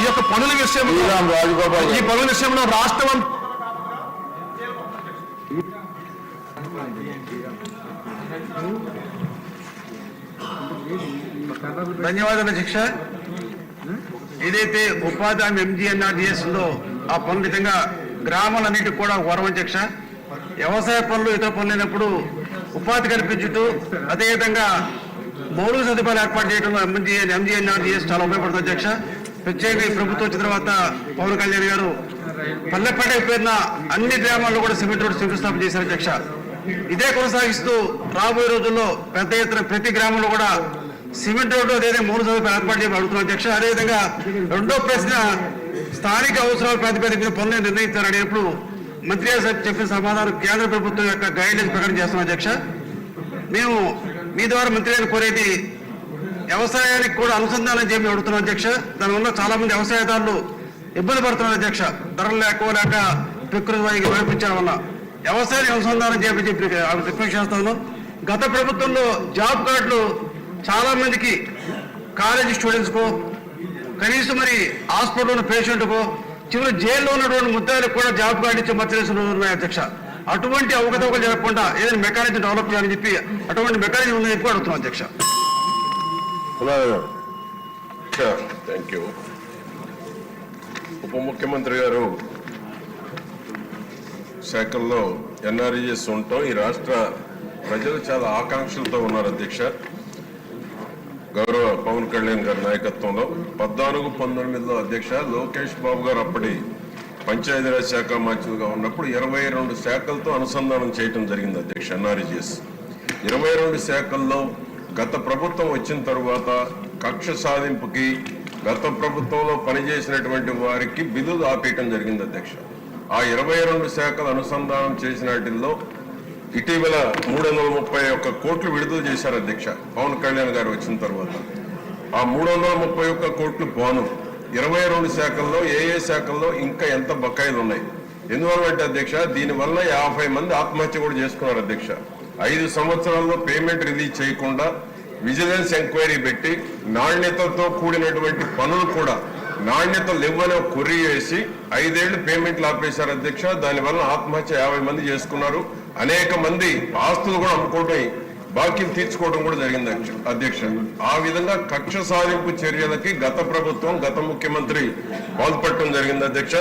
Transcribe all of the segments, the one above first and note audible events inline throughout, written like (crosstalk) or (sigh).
ఈ యొక్క పనుల విషయంలో ఈ గారు. పనుల విషయంలో రాష్ట్రం ధన్యవాదాలు అధ్యక్ష. ఏదైతే ఉపాధి హామీ ఎంజీఎన్ఆర్డిఎస్ ఉందో ఆ పనులు నిజంగా గ్రామాలన్నిటికీ కూడా వరం అధ్యక్ష. వ్యవసాయ పనులు ఇతర పనులు లేనప్పుడు ఉపాధి కల్పించుతూ అదేవిధంగా మౌలిక సదుపాయాలు ఏర్పాటు చేయడంలో ఎంజీఎన్ ఎంజీఎన్ఆర్డిఎస్ చాలా ఉపయోగపడుతుంది అధ్యక్ష. ప్రత్యేకంగా ఈ ప్రభుత్వం వచ్చిన తర్వాత పవన్ కళ్యాణ్ గారు పల్లెపల్లె పేరున అన్ని గ్రామాల్లో కూడా సిమెంట్ రోడ్డు శంకుస్థాపన చేశారు అధ్యక్ష. ఇదే కొనసాగిస్తూ రాబోయే రోజుల్లో పెద్ద ఎత్తున ప్రతి గ్రామంలో కూడా సిమెంట్ రోడ్డు అదేదే మూడు సదుపాయాలు ఏర్పాటు చేయమని అడుగుతున్నాం అధ్యక్ష. అదేవిధంగా రెండో ప్రశ్న స్థానిక అవసరాల ప్రాతిపదిక మీద పనులు నిర్ణయించారు అనేప్పుడు మంత్రి గారు చెప్పిన సమాధానం కేంద్ర ప్రభుత్వం యొక్క గైడ్లైన్స్ ప్రకటన చేస్తున్నాం అధ్యక్ష. మేము మీ ద్వారా మంత్రి గారిని కోరేది వ్యవసాయానికి కూడా అనుసంధానం చేయమని అడుగుతున్నాం అధ్యక్ష. దానివల్ల చాలా మంది వ్యవసాయదారులు ఇబ్బంది పడుతున్నారు అధ్యక్ష. ధరలు లేక లేక ప్రకృతి వారికి వైపించడం వల్ల. వ్యవసాయాన్ని అనుసంధానం చేయమని చెప్పి రిక్వెస్ట్ చేస్తాను గత ప్రభుత్వంలో జాబ్ కార్డులు చాలా మందికి కాలేజీ స్టూడెంట్స్కు కనీసం మరి హాస్పిటల్ ఉన్న పేషెంట్కు చివరి జైల్లో ఉన్నటువంటి ముద్దాయిలకు కూడా జాబ్ కార్డు ఇచ్చే మధ్యదేశం ఉన్నాయి అధ్యక్ష. అటువంటి అవకతవకలు జరగకుండా ఏదైనా మెకానిజం డెవలప్ చేయాలని చెప్పి అటువంటి మెకానిజం ఉందని చెప్పి అడుగుతున్నాం అధ్యక్ష. థ్యాంక్ యూ ఉప ముఖ్యమంత్రి గారు శాఖల్లో ఎన్ఆర్ఈఎస్ ఉండటం ఈ రాష్ట్ర ప్రజలు చాలా ఆకాంక్షలతో ఉన్నారు అధ్యక్ష. గౌరవ పవన్ కళ్యాణ్ గారి నాయకత్వంలో పద్నాలుగు పంతొమ్మిదిలో అధ్యక్ష లోకేష్ బాబు గారు అప్పటి పంచాయతీరాజ్ శాఖ మంత్రిగా ఉన్నప్పుడు ఇరవై రెండు శాఖలతో అనుసంధానం చేయడం జరిగింది అధ్యక్ష ఎన్ఆర్ఈఎస్. ఇరవై రెండు శాఖల్లో గత ప్రభుత్వం వచ్చిన తరువాత కక్ష సాధింపుకి గత ప్రభుత్వంలో పనిచేసినటువంటి వారికి బిల్లులు ఆపేయటం జరిగింది అధ్యక్ష. ఆ ఇరవై రెండు శాఖలు అనుసంధానం చేసినటిల్లో ఇటీవల మూడు వందల ముప్పై ఒక్క కోట్లు విడుదల చేశారు అధ్యక్ష. పవన్ కళ్యాణ్ గారు వచ్చిన తర్వాత. ఆ మూడు వందల ముప్పై ఒక్క కోట్లు పోను. ఇరవై రెండు శాఖల్లో ఏ ఏ శాఖల్లో ఇంకా ఎంత బకాయిలు ఉన్నాయి ఎందువల్ల అంటే అధ్యక్ష దీనివల్ల యాభై మంది ఆత్మహత్య కూడా చేసుకున్నారు అధ్యక్ష. ఐదు సంవత్సరాల్లో పేమెంట్ రిలీజ్ చేయకుండా విజిలెన్స్ ఎంక్వైరీ పెట్టి నాణ్యతతో కూడినటువంటి పనులు కూడా నాణ్యత లేవని ఒక కొర్రీ వేసి ఐదేళ్ళు పేమెంట్లు ఆపేశారు అధ్యక్ష. దానివల్ల ఆత్మహత్య యాభై మంది చేసుకున్నారు. అనేక మంది ఆస్తులు కూడా అమ్ముకోవడం బాకీలు తీర్చుకోవడం కూడా జరిగింది అధ్యక్ష- అధ్యక్ష. ఆ విధంగా కక్ష సాధింపు చర్యలకి గత ప్రభుత్వం గత ముఖ్యమంత్రి పాల్పడటం జరిగింది అధ్యక్ష.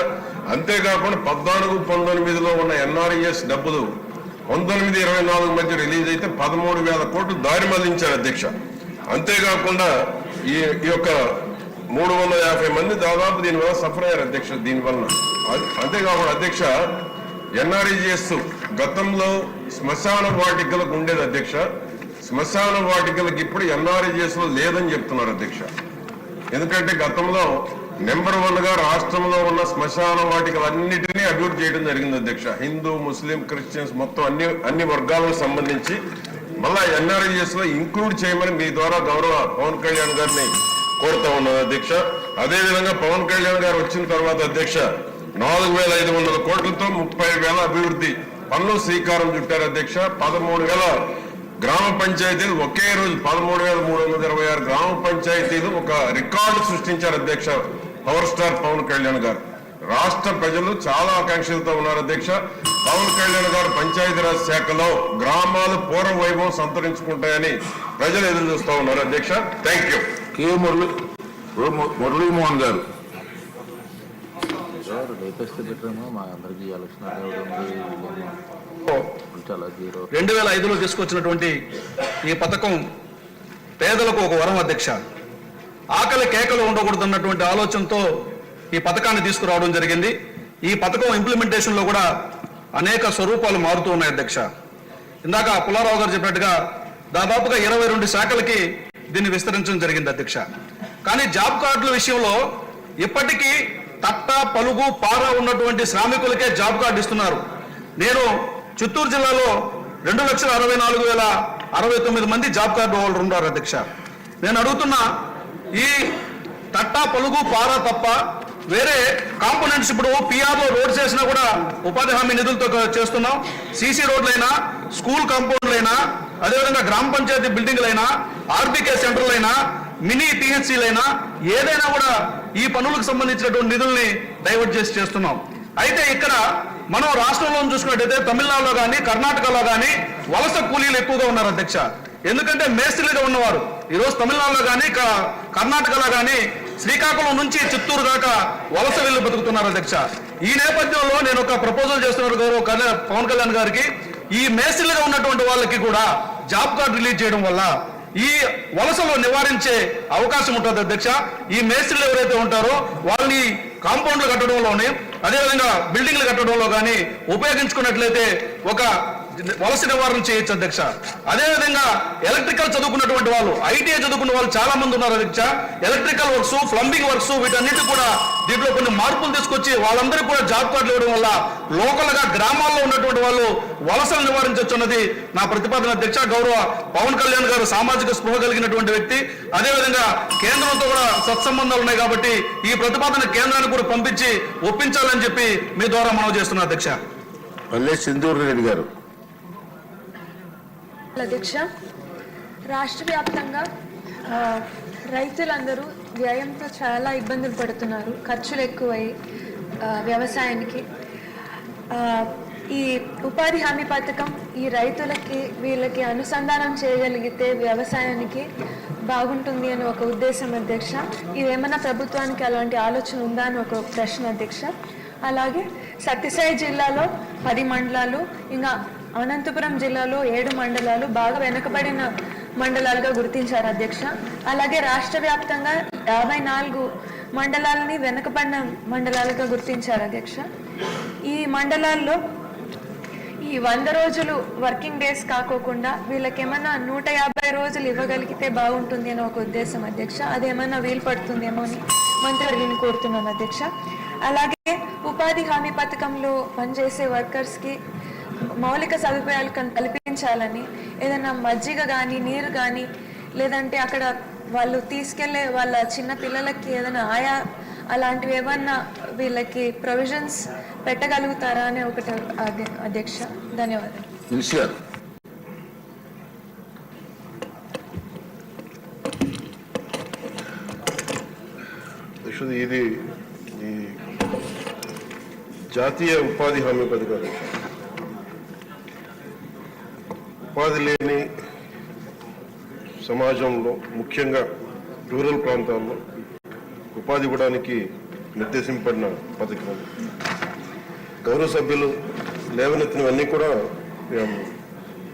అంతేకాకుండా పద్నాలుగు పంతొమ్మిదిలో ఉన్న ఎన్ఆర్ఈఎస్ డబ్బులు పంతొమ్మిది ఇరవై నాలుగు మధ్య రిలీజ్ అయితే పదమూడు వేల కోట్లు దారి మళ్ళించారు అధ్యక్ష. అంతేకాకుండా ఈ ఈ యొక్క మూడు వందల యాభై మంది దాదాపు దీనివల్ల సఫర్ అయ్యారు అధ్యక్ష దీనివల్ల అంతేకాకుండా అధ్యక్ష ఎన్ఆర్ఈజిఎస్ గతంలో శ్మశాన వాటికలకు ఉండేది అధ్యక్ష. శ్మశాన వాటికలకు ఇప్పుడు ఎన్ఆర్ఈజిఎస్లో లేదని చెప్తున్నారు అధ్యక్ష. ఎందుకంటే గతంలో నెంబర్ వన్గా రాష్ట్రంలో ఉన్న శ్మశాన వాటికలన్నిటినీ అభివృద్ధి చేయడం జరిగింది అధ్యక్ష. హిందూ ముస్లిం క్రిస్టియన్స్ మొత్తం అన్ని అన్ని వర్గాలకు సంబంధించి మళ్ళా ఎన్ఆర్ఐఎస్లో ఇంక్లూడ్ చేయమని మీ ద్వారా గౌరవ పవన్ కళ్యాణ్ గారిని కోరుతా ఉన్నాను అధ్యక్ష. అదే విధంగా పవన్ కళ్యాణ్ గారు వచ్చిన తర్వాత అధ్యక్ష నాలుగు వేల ఐదు వందల కోట్లతో ముప్పై వేల అభివృద్ధి పనులు శ్రీకారం చుట్టారు అధ్యక్ష. పదమూడు వేల గ్రామ పంచాయతీలు ఒకే రోజు పదమూడు వేల మూడు వందల ఇరవై ఆరు గ్రామ పంచాయతీలు ఒక రికార్డు సృష్టించారు అధ్యక్ష. పవర్ స్టార్ పవన్ కళ్యాణ్ గారు. రాష్ట్ర ప్రజలు చాలా ఆకాంక్షలతో ఉన్నారు అధ్యక్ష. పవన్ కళ్యాణ్ గారు పంచాయతీరాజ్ శాఖలో గ్రామాలు పూర్వ వైభవం సంతరించుకుంటాయని ప్రజలు ఎదురు చూస్తూ ఉన్నారు అధ్యక్ష. Thank you K Murali Muralimohan గారు. రెండు వేల ఐదులో తీసుకొచ్చినటువంటి ఈ పథకం పేదలకు ఒక వరం అధ్యక్ష. ఆకలి కేకలు ఉండకూడదు అన్నటువంటి ఆలోచనతో ఈ పథకాన్ని తీసుకురావడం జరిగింది. ఈ పథకం ఇంప్లిమెంటేషన్లో కూడా అనేక స్వరూపాలు మారుతూ ఉన్నాయి అధ్యక్ష. ఇందాక పుల్లారావు గారు చెప్పినట్టుగా దాదాపుగా ఇరవై రెండు శాఖలకి దీన్ని విస్తరించడం జరిగింది అధ్యక్ష. కానీ జాబ్ కార్డుల విషయంలో ఇప్పటికీ తట్ట పలుగు పార ఉన్నటువంటి శ్రామికులకే జాబ్ కార్డు ఇస్తున్నారు. నేను చిత్తూరు జిల్లాలో రెండు లక్షల అరవై నాలుగు వేల అరవై తొమ్మిది మంది జాబ్ కార్డు హోల్డర్ ఉన్నారు అధ్యక్ష. నేను అడుగుతున్నా ఈ తట్టా పలుగు పార తప్ప వేరే కాంపోనెంట్స్ ఇప్పుడు పిఆర్ఓ రోడ్ చేసినా కూడా ఉపాధి హామీ నిధులతో చేస్తున్నాం. సీసీ రోడ్లైనా స్కూల్ కాంపౌండ్లైనా అదేవిధంగా గ్రామ పంచాయతీ బిల్డింగ్లైనా ఆర్బీకే సెంటర్లైనా మినీ పిహెచ్సిలైనా ఏదైనా కూడా ఈ పనులకు సంబంధించినటువంటి నిధుల్ని డైవర్ట్ చేసి చేస్తున్నాం. అయితే ఇక్కడ మనం రాష్ట్రంలో చూసుకున్నట్టయితే తమిళనాడులో కానీ కర్ణాటకలో కానీ వలస కూలీలు ఎక్కువగా ఉన్నారు అధ్యక్ష. ఎందుకంటే మేస్త్రిగా ఉన్నవారు. ఈరోజు తమిళనాడులో కానీ కర్ణాటకలో కానీ శ్రీకాకుళం నుంచి చిత్తూరు దాకా వలస వెళ్ళి బతుకుతున్నారు అధ్యక్ష. ఈ నేపథ్యంలో నేను ఒక ప్రపోజల్ చేస్తున్నారు గౌరవ పవన్ కళ్యాణ్ గారికి. ఈ మేస్త్రీలుగా ఉన్నటువంటి వాళ్ళకి కూడా జాబ్ కార్డు రిలీజ్ చేయడం వల్ల ఈ వలసలో నివారించే అవకాశం ఉంటుంది అధ్యక్ష. ఈ మేస్త్రీలు ఎవరైతే ఉంటారో వాళ్ళని కాంపౌండ్లు కట్టడంలోనే అదేవిధంగా బిల్డింగ్లు కట్టడంలో కానీ ఉపయోగించుకున్నట్లయితే ఒక వలస నివారణ చేయొచ్చు అధ్యక్ష. అదేవిధంగా ఎలక్ట్రికల్ చదువుకున్నటువంటి వాళ్ళు ఐటీఐ చదువుకున్న వాళ్ళు చాలా మంది ఉన్నారు అధ్యక్ష. ఎలక్ట్రికల్ వర్క్స్ ప్లంబింగ్ వర్క్స్ వీటన్నిటి కూడా దీంట్లో కొన్ని మార్పులు తీసుకొచ్చి వాళ్ళందరికీ కూడా జాబ్ కార్డులు ఇవ్వడం వల్ల లోకల్గా గ్రామాల్లో ఉన్నటువంటి వాళ్ళు వలసలు నివారించవచ్చు అన్నది నా ప్రతిపాదన అధ్యక్ష. గౌరవ పవన్ కళ్యాణ్ గారు సామాజిక స్పృహ కలిగినటువంటి వ్యక్తి. అదేవిధంగా కేంద్రంతో కూడా సత్సంబంధాలు ఉన్నాయి కాబట్టి ఈ ప్రతిపాదన కేంద్రానికి కూడా పంపించి ఒప్పించాలని చెప్పి మీ ద్వారా మనం చేస్తున్నా అధ్యక్ష. మళ్ళీ సింధూర్ రెడ్డి గారు. అధ్యక్ష రాష్ట్ర వ్యాప్తంగా రైతులందరూ వ్యయంతో చాలా ఇబ్బందులు పడుతున్నారు. ఖర్చులు ఎక్కువై వ్యవసాయానికి. ఈ ఉపాధి హామీ పథకం ఈ రైతులకి వీళ్ళకి అనుసంధానం చేయగలిగితే వ్యవసాయానికి బాగుంటుంది అని ఒక ఉద్దేశం అధ్యక్ష. ఇదేమన్నా ప్రభుత్వానికి అలాంటి ఆలోచన ఉందా అని ఒక ప్రశ్న అధ్యక్ష. అలాగే సత్యసాయి జిల్లాలో పది మండలాలు ఇంకా అనంతపురం జిల్లాలో ఏడు మండలాలు బాగా వెనుకబడిన మండలాలుగా గుర్తించారు అధ్యక్ష. అలాగే రాష్ట్ర వ్యాప్తంగా యాభై నాలుగు మండలాలని వెనుకబడిన మండలాలుగా గుర్తించారు అధ్యక్ష. ఈ మండలాల్లో ఈ వంద రోజులు వర్కింగ్ డేస్ కాకోకుండా వీళ్ళకేమన్నా నూట యాభై రోజులు ఇవ్వగలిగితే బాగుంటుంది అని ఒక ఉద్దేశం అధ్యక్ష. అదేమన్నా వీలు పడుతుందేమో అని మంత్రిని కోరుతున్నాను అధ్యక్ష. అలాగే ఉపాధి హామీ పథకంలో పనిచేసే వర్కర్స్కి మౌలిక సదుపాయాలు కల్- కల్పించాలని ఏదైనా మజ్జిగ కానీ నీరు కానీ లేదంటే అక్కడ వాళ్ళు తీసుకెళ్ళే వాళ్ళ చిన్న పిల్లలకి ఏదైనా ఆయా అలాంటివి ఏమన్నా వీళ్ళకి ప్రొవిజన్స్ పెట్టగలుగుతారా అని ఒకటి అధ్య- అధ్యక్ష ధన్యవాదాలు. ఇది ఈ జాతీయ ఉపాధి హామీ పథకాలు ఉపాధి లేని సమాజంలో ముఖ్యంగా రూరల్ ప్రాంతాల్లో ఉపాధి ఇవ్వడానికి నిర్దేశింపబడిన పథకం. గౌరవ సభ్యులు లేవనెత్తినవన్నీ కూడా మేము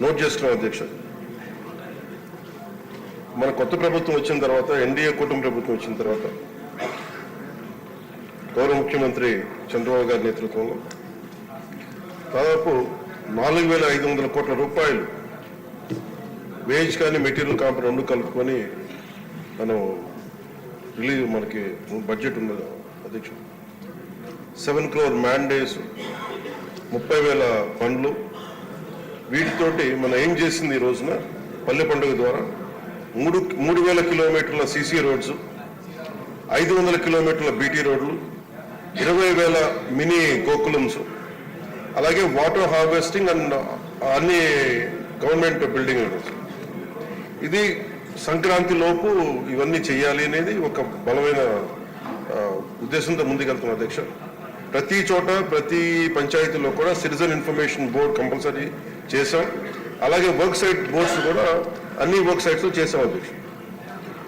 నోట్ చేసుకున్నాం అధ్యక్ష. మన కొత్త ప్రభుత్వం వచ్చిన తర్వాత ఎన్డీఏ కూటమి ప్రభుత్వం వచ్చిన తర్వాత గౌరవ ముఖ్యమంత్రి చంద్రబాబు గారి నేతృత్వంలో దాదాపు నాలుగు వేల ఐదు వందల కోట్ల రూపాయలు వేజ్ కానీ మెటీరియల్ కాంప్ రెండు కలుపుకొని మనం రిలీజ్ మనకి బడ్జెట్ ఉన్నది అధ్యక్షుడు సెవెన్ క్రోర్ మ్యాండేస్ ముప్పై వేల పండ్లు. వీటితోటి మనం ఏం చేసింది ఈ రోజున? పల్లె పండుగ ద్వారా మూడు మూడు వేల కిలోమీటర్ల సీసీ రోడ్స్ ఐదు వందల కిలోమీటర్ల బీటీ రోడ్లు ఇరవై వేల మినీ గోకులమ్స్. అలాగే వాటర్ హార్వెస్టింగ్ అండ్ అన్ని గవర్నమెంట్ బిల్డింగ్ ఇది సంక్రాంతి లోపు ఇవన్నీ చేయాలి అనేది ఒక బలమైన ఉద్దేశంతో ముందుకెళ్తున్న అధ్యక్ష. ప్రతి చోట ప్రతి పంచాయతీలో కూడా సిటిజన్ ఇన్ఫర్మేషన్ బోర్డ్ కంపల్సరీ చేశాం. అలాగే వర్క్ సైట్ బోర్డ్స్ కూడా అన్ని వర్క్ సైట్స్ చేశాం అధ్యక్ష.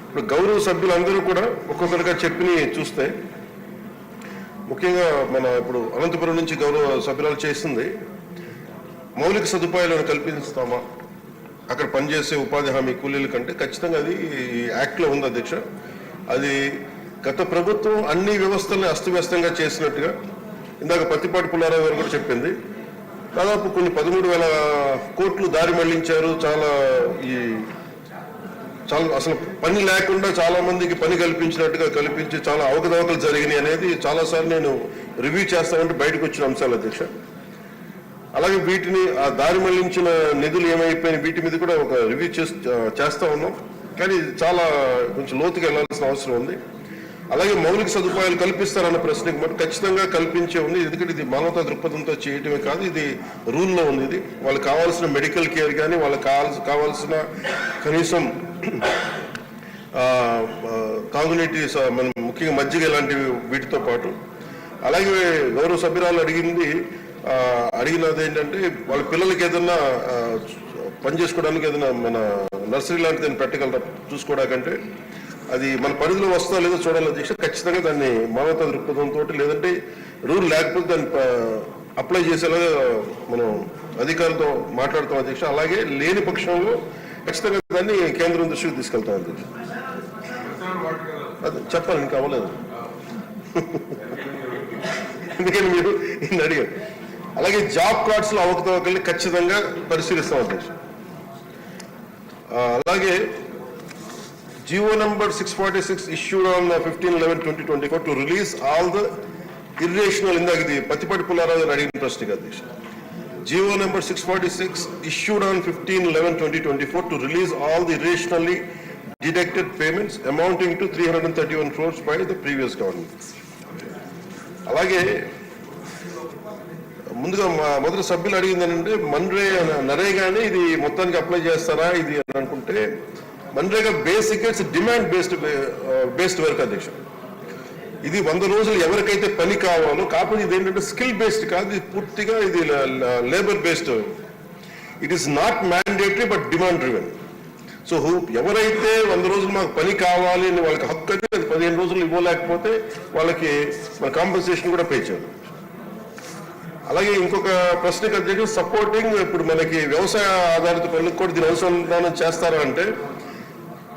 ఇప్పుడు గౌరవ సభ్యులందరూ కూడా ఒక్కొక్కరిగా చెప్పిని చూస్తే ముఖ్యంగా మన ఇప్పుడు అనంతపురం నుంచి గౌరవ సభ్యురాలు చేస్తుంది మౌలిక సదుపాయాలను కల్పిస్తామా? అక్కడ పనిచేసే ఉపాధి హామీ కూలీల కంటే ఖచ్చితంగా అది యాక్ట్లో ఉంది అధ్యక్ష. అది గత ప్రభుత్వం అన్ని వ్యవస్థల్ని అస్తవ్యస్తంగా చేసినట్టుగా ఇందాక పత్తిపాటి పుల్లారావు గారు కూడా చెప్పింది. దాదాపు కొన్ని పదమూడు వేల కోట్లు దారి మళ్ళించారు. చాలా ఈ చాలా అసలు పని లేకుండా చాలా మందికి పని కల్పించినట్టుగా కల్పించి చాలా అవకతవకలు జరిగినాయి అనేది చాలాసార్లు నేను రివ్యూ చేస్తామంటే బయటకు వచ్చిన అంశాలు అధ్యక్ష. అలాగే వీటిని ఆ దారి మళ్ళించిన నిధులు ఏమైపోయినాయి వీటి మీద కూడా ఒక రివ్యూ చేస్తా ఉన్నాం. కానీ చాలా కొంచెం లోతుగా వెళ్ళాల్సిన అవసరం ఉంది. అలాగే మౌలిక సదుపాయాలు కల్పిస్తారన్న ప్రశ్నకి మటు ఖచ్చితంగా కల్పించే ఉంది. ఎందుకంటే ఇది మానవతా దృక్పథంతో చేయటమే కాదు ఇది రూల్లో ఉంది. ఇది వాళ్ళకి కావాల్సిన మెడికల్ కేర్ కానీ వాళ్ళకి కావాల్సిన కావాల్సిన కనీసం ఆ, మనం ముఖ్యంగా మజ్జిగ ఇలాంటివి వీటితో పాటు. అలాగే గౌరవ సభ్యురాలు అడిగింది అడిగినది ఏంటంటే వాళ్ళ పిల్లలకి ఏదన్నా పని చేసుకోవడానికి ఏదైనా మన నర్సరీ లాంటిది ఏదైనా పెట్టగలరా? చూసుకోవడానికంటే అది మన పరిధిలో వస్తుందో లేదో చూడాలని అధ్యక్ష ఖచ్చితంగా దాన్ని మానవతా దృక్పథంతో లేదంటే రూల్ లేకపోతే దాన్ని అప్లై చేసేలాగా మనం అధికారులతో మాట్లాడుతాం అధ్యక్ష అలాగే లేని పక్షంలో ఖచ్చితంగా దాన్ని కేంద్రం దృష్టికి తీసుకెళ్తాం అధ్యక్ష అది చెప్పాలి ఇంకా అవ్వలేదు. (laughs) ఎందుకని మీరు ఇన్ని అడిగారు అలాగే జాబ్ కార్డ్స్లో అవకతవకల్ని ఖచ్చితంగా పరిశీలిస్తాం అధ్యక్ష. అలాగే GO number six forty six issued on fifteen eleven twenty twenty four to release all the irrational ఇందాక ఇది పత్తిపాటి పుల్లారావు గారు అడిగిన ప్రశ్నకి అధ్యక్ష. GO number six forty six issued on fifteen eleven twenty twenty four to release all the irrationally deducted payments amounting to three hundred thirty one crores by the previous government. అలాగే ముందుగా మొదటి సభ్యులు అడిగింది ఏంటంటే మన్రే నరేగానే ఇది మొత్తానికి అప్లై చేస్తారా? ఇది అని అనుకుంటే MNREGA basic it's demand based based work అధ్యక్ష. ఇది వంద రోజులు ఎవరికైతే పని కావాలో కాకపోతే ఇది ఏంటంటే స్కిల్ బేస్డ్ కాదు ఇది పూర్తిగా ఇది labour based. It is not mandatory but demand driven so ఎవరైతే వంద రోజులు మాకు పని కావాలి అని వాళ్ళకి హక్కు అయితే అది పదిహేను రోజులు ఇవ్వలేకపోతే వాళ్ళకి మన కాంపెన్సేషన్ కూడా పే చేయాలి. అలాగే ఇంకొక ప్రశ్నకి అధ్యక్షుడు సపోర్టింగ్ ఇప్పుడు మనకి వ్యవసాయ ఆధారిత పనులకు కూడా దీని అనుసంధానం చేస్తారా అంటే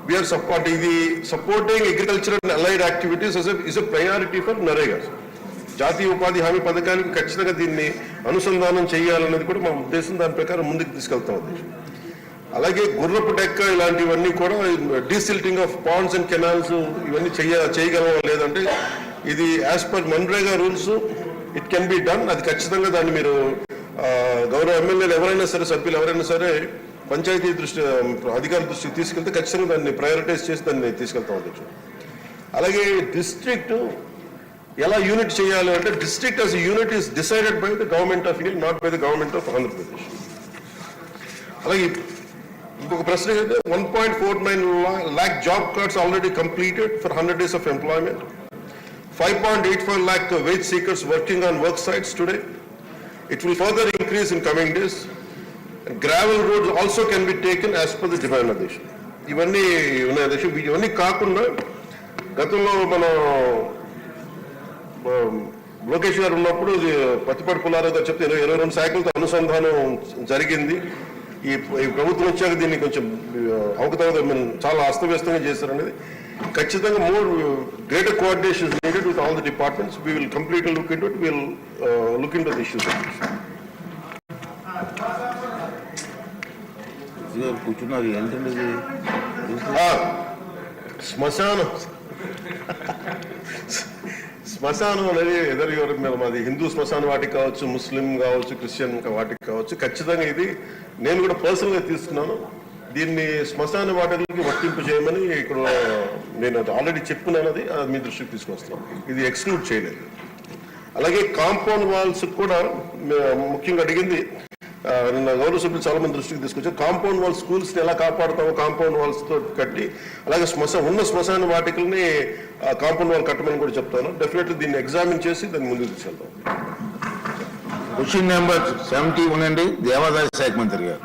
వీఆర్ సపోర్ట్ ఇది supporting agriculture and allied activities is a priority for NREGA జాతీయ ఉపాధి హామీ పథకానికి ఖచ్చితంగా దీన్ని అనుసంధానం చేయాలన్నది కూడా మా ఉద్దేశం. దాని ప్రకారం ముందుకు తీసుకెళ్తాం అధ్యక్షుడు. అలాగే గుర్రపు డెక్క ఇలాంటివన్నీ కూడా desilting of ponds and canals ఇవన్నీ చేయ చేయగలవా లేదంటే ఇది as per MNREGA rules it can be done అది ఖచ్చితంగా దాన్ని మీరు గౌరవ ఎమ్మెల్యేలు ఎవరైనా సరే సభ్యులు ఎవరైనా సరే పంచాయతీ దృష్టి అధికారుల దృష్టికి తీసుకెళ్తే ఖచ్చితంగా దాన్ని ప్రయారిటైజ్ చేసి దాన్ని తీసుకెళ్తా ఉండొచ్చు అలాగే డిస్ట్రిక్ట్ ఎలా యూనిట్ చేయాలి అంటే district as unit is decided by the government of India not by the government of Andhra Pradesh అలాగే ఇంకొక ప్రశ్న ఏంటంటే one point four nine lakh job cards already completed for hundred days of employment five point eight five working on seekers working today. Work sites today increase in further increase in coming days also can be taken be per the per the demand అధ్యక్ష ఇవన్నీ ఉన్నాయి. ఇవన్నీ కాకుండా గతంలో మనం లోకేష్ గారు ఉన్నప్పుడు పత్తిపాటి పుల్లారావు గారు చెప్తే ఇరవై ఇరవై రెండు శాఖలతో అనుసంధానం జరిగింది. ఈ ప్రభుత్వం వచ్చాక దీన్ని కొంచెం అవకతవక చాలా అస్తవ్యస్తంగా చేశారనేది. ఖచ్చితంగా more greater coordination needed with all the departments we will complete look into will look into the issues కూర్చున్నారు. ఏంటండి శ్మశానం. శ్మశానం అనేది ఎదరు ఎవరి మీద మాది హిందూ శ్మశాన వాటికి కావచ్చు ముస్లిం కావచ్చు క్రిస్టియన్ వాటికి కావచ్చు ఖచ్చితంగా ఇది నేను కూడా పర్సనల్గా తీసుకున్నాను. దీన్ని శ్మశాన వాటికి వర్తింపు చేయమని ఇక్కడ నేను అది ఆల్రెడీ చెప్పుకున్నాను అది మీ దృష్టికి తీసుకొస్తాను ఇది ఎక్స్క్లూడ్ చేయలేదు. అలాగే కాంపౌండ్ వాల్స్ కూడా ముఖ్యంగా అడిగింది నిన్న గౌరవ సభ్యులు చాలా మంది దృష్టికి తీసుకొచ్చారు. కాంపౌండ్ వాల్ స్కూల్స్ని ఎలా కాపాడుతామో కాంపౌండ్ వాల్స్తో కట్టి అలాగే శ్మశ ఉన్న శ్మశాన వాటికల్ని కాంపౌండ్ వాల్ కట్టమని కూడా చెప్తాను. డెఫినెట్లీ దీన్ని ఎగ్జామిన్ చేసి దాన్ని ముందుకు తీసుకెళ్తాం. క్వశ్చన్ నెంబర్ సెవెంటీ వన్ అండి. దేవాదాయ శాఖ మంత్రి గారు.